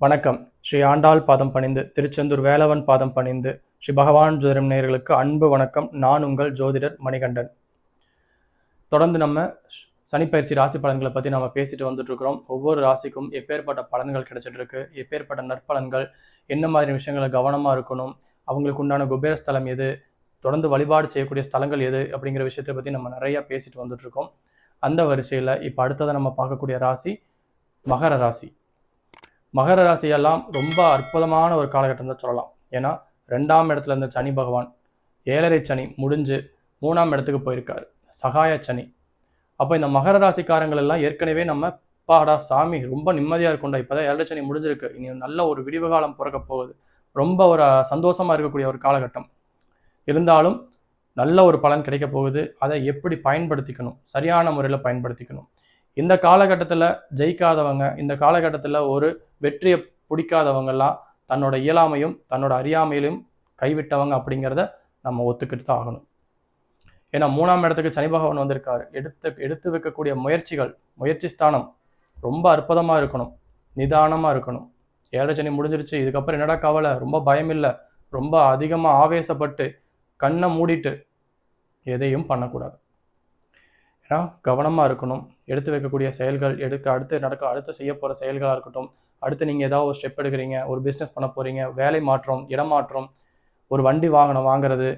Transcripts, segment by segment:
வணக்கம். ஸ்ரீ ஆண்டாள் பாதம் பணிந்து திருச்செந்தூர் வேலவன் பாதம் பணிந்து ஸ்ரீ பகவான் ஜோதிடம் நேயர்களுக்கு அன்பு வணக்கம். நான் உங்கள் ஜோதிடர் மணிகண்டன். தொடர்ந்து நம்ம சனிப்பயிற்சி ராசி பலன்களை பற்றி நம்ம பேசிட்டு வந்துட்டு இருக்கிறோம் ஒவ்வொரு ராசிக்கும் எப்பேற்பட்ட பலன்கள் கிடைச்சிட்டு இருக்கு எப்பேற்பட்ட நற்பலன்கள் என்ன மாதிரி விஷயங்களை கவனமாக இருக்கணும் அவங்களுக்கு உண்டான குபேர ஸ்தலம் எது தொடர்ந்து வழிபாடு செய்யக்கூடிய ஸ்தலங்கள் எது அப்படிங்கிற விஷயத்தை பற்றி நம்ம நிறையா பேசிட்டு வந்துட்டு இருக்கோம் அந்த வரிசையில் இப்போ அடுத்ததை நம்ம பார்க்கக்கூடிய ராசி மகர ராசி. மகர ராசியெல்லாம் ரொம்ப அற்புதமான ஒரு காலகட்டம் தான் சொல்லலாம். ஏன்னா ரெண்டாம் இடத்துல இருந்த சனி பகவான் ஏழரை சனி முடிஞ்சு மூணாம் இடத்துக்கு போயிருக்காரு. சகாய சனி. அப்போ இந்த மகர ராசிக்காரங்கள் எல்லாம் ஏற்கனவே நம்ம பாடா சாமி ரொம்ப நிம்மதியாக இருக்கும்டா இப்போதான் ஏழரை சனி முடிஞ்சிருக்கு. இனி நல்ல ஒரு விடிவு காலம் பிறக்க போகுது. ரொம்ப ஒரு சந்தோஷமாக இருக்கக்கூடிய ஒரு காலகட்டம். இருந்தாலும் நல்ல ஒரு பலன் கிடைக்க போகுது. அதை எப்படி பயன்படுத்திக்கணும்? சரியான முறையில் பயன்படுத்திக்கணும். இந்த காலகட்டத்தில் ஜெயிக்காதவங்க இந்த காலகட்டத்தில் ஒரு வெற்றியை பிடிக்காதவங்கெல்லாம் தன்னோட இயலாமையும் தன்னோட அறியாமையிலும் கைவிட்டவங்க அப்படிங்கிறத நம்ம ஒத்துக்கிட்டு தான் ஆகணும். ஏன்னா மூணாம் இடத்துக்கு சனி பகவான் வந்திருக்காரு. எடுத்து எடுத்து வைக்கக்கூடிய முயற்சிகள் முயற்சி ஸ்தானம் ரொம்ப அற்புதமாக இருக்கணும். நிதானமாக இருக்கணும். ஏழை சனி முடிஞ்சிருச்சு இதுக்கப்புறம் என்னடா கவலை? ரொம்ப பயம் இல்லை ரொம்ப அதிகமாக ஆவேசப்பட்டு கண்ணை மூடிட்டு எதையும் பண்ணக்கூடாது. ஏன்னா கவனமாக இருக்கணும். எடுத்து வைக்கக்கூடிய செயல்கள் எடுக்க அடுத்து நடக்க அடுத்து செய்ய போகிற செயல்களாக இருக்கட்டும். அடுத்து நீங்கள் ஏதாவது ஒரு ஸ்டெப் எடுக்கிறீங்க ஒரு பிஸ்னஸ் பண்ண போகிறீங்க வேலை மாற்றம் இடமாற்றம் ஒரு வண்டி வாங்கணும் வாங்குறது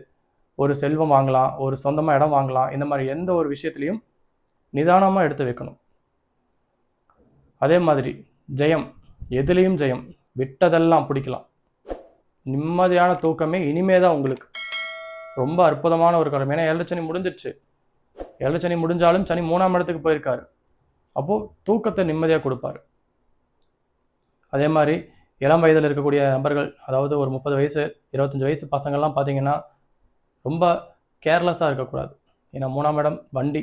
ஒரு செல்வம் வாங்கலாம் ஒரு சொந்தமாக இடம் வாங்கலாம் இந்த மாதிரி எந்த ஒரு விஷயத்துலையும் நிதானமாக எடுத்து வைக்கணும். அதே மாதிரி ஜெயம் எதுலேயும் ஜெயம் விட்டதெல்லாம் பிடிக்கலாம். நிம்மதியான தூக்கமே இனிமே தான் உங்களுக்கு. ரொம்ப அற்புதமான ஒரு கடமை. ஏன்னா ஏழரை முடிஞ்சிருச்சு. ஏழரை சனி முடிஞ்சாலும் சனி மூணாம் இடத்துக்கு போயிருக்காரு. அப்போது தூக்கத்தை நிம்மதியாக கொடுப்பாரு. அதே மாதிரி இளம் வயதில் இருக்கக்கூடிய நபர்கள் அதாவது ஒரு முப்பது வயசு இருபத்தஞ்சி வயசு பசங்கள்லாம் பார்த்தீங்கன்னா ரொம்ப கேர்லெஸ்ஸாக இருக்கக்கூடாது. ஏன்னா மூணாம் இடம் வண்டி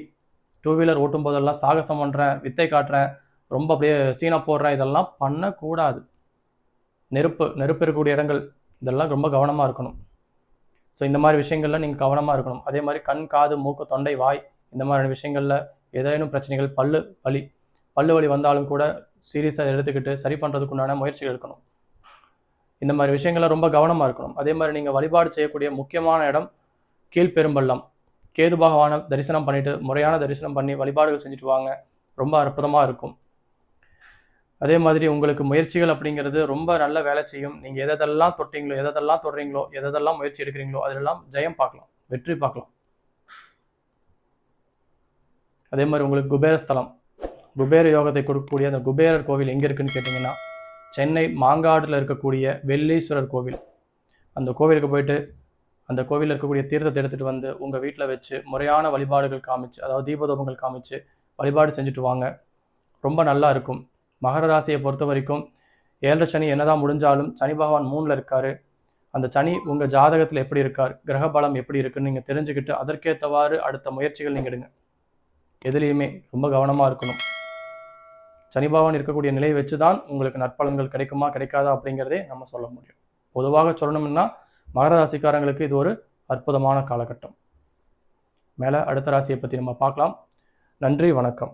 டூ வீலர் ஓட்டும் போதெல்லாம் சாகசம் பண்ணுறேன் வித்தை காட்டுறேன் ரொம்ப அப்படியே சீனா போடுறேன் இதெல்லாம் பண்ணக்கூடாது. நெருப்பு நெருப்பு இருக்கக்கூடிய இடங்கள் இதெல்லாம் ரொம்ப கவனமாக இருக்கணும். ஸோ இந்த மாதிரி விஷயங்கள்ல நீங்கள் கவனமாக இருக்கணும். அதே மாதிரி கண் காது மூக்கு தொண்டை வாய் இந்த மாதிரியான விஷயங்களில் ஏதேனும் பிரச்சனைகள் பல்லு வலி பல்லு வலி வந்தாலும் கூட சீரியஸாக எடுத்துக்கிட்டு சரி பண்ணுறதுக்கு உண்டான முயற்சிகள் எடுக்கணும். இந்த மாதிரி விஷயங்கள்ல ரொம்ப கவனமாக இருக்கணும். அதே மாதிரி நீங்கள் வழிபாடு செய்யக்கூடிய முக்கியமான இடம் கீழ்பெரும்பள்ளம். கேது பகவானை தரிசனம் பண்ணிட்டு முறையான தரிசனம் பண்ணி வழிபாடுகள் செஞ்சுட்டு வாங்க. ரொம்ப அற்புதமாக இருக்கும். அதே மாதிரி உங்களுக்கு முயற்சிகள் அப்படிங்கிறது ரொம்ப நல்ல வேலை செய்யும். நீங்கள் எதெல்லாம் தொட்டீங்களோ எதெல்லாம் தொடுறீங்களோ எதெல்லாம் முயற்சி எடுக்கிறீங்களோ அதெல்லாம் ஜெயம் பார்க்கலாம் வெற்றி பார்க்கலாம். அதே மாதிரி உங்களுக்கு குபேரஸ்தலம் குபேர யோகத்தை கொடுக்கக்கூடிய அந்த குபேரர் கோவில் எங்கே இருக்குன்னு கேட்டிங்கன்னா சென்னை மாங்காடில் இருக்கக்கூடிய வெள்ளீஸ்வரர் கோவில். அந்த கோவிலுக்கு போயிட்டு அந்த கோவிலில் இருக்கக்கூடிய தீர்த்தத்தை எடுத்துகிட்டு வந்து உங்கள் வீட்டில் வச்சு முறையான வழிபாடுகள் காமிச்சு அதாவது தீபதோபங்கள் காமிச்சு வழிபாடு செஞ்சுட்டு வாங்க. ரொம்ப நல்லா இருக்கும். மகர ராசியை பொறுத்த வரைக்கும் ஏழரை சனி என்னதான் முடிஞ்சாலும் சனி பகவான் மூணில் இருக்காரு. அந்த சனி உங்கள் ஜாதகத்தில் எப்படி இருக்கார்? கிரக பலம் எப்படி இருக்குன்னு நீங்கள் தெரிஞ்சுக்கிட்டு அதற்கேற்றவாறு அடுத்த முயற்சிகள் நீங்கள் எடுங்க எதுலேயுமே ரொம்ப கவனமாக இருக்கணும். சனி பகவான் இருக்கக்கூடிய நிலையை வச்சு தான் உங்களுக்கு நற்பலன்கள் கிடைக்குமா கிடைக்காதா அப்படிங்கிறதே நம்ம சொல்ல முடியும். பொதுவாக சொல்லணும்னா மகர ராசிக்காரங்களுக்கு இது ஒரு அற்புதமான காலகட்டம். மேலே அடுத்த ராசியை பற்றி நம்ம பார்க்கலாம். நன்றி வணக்கம்.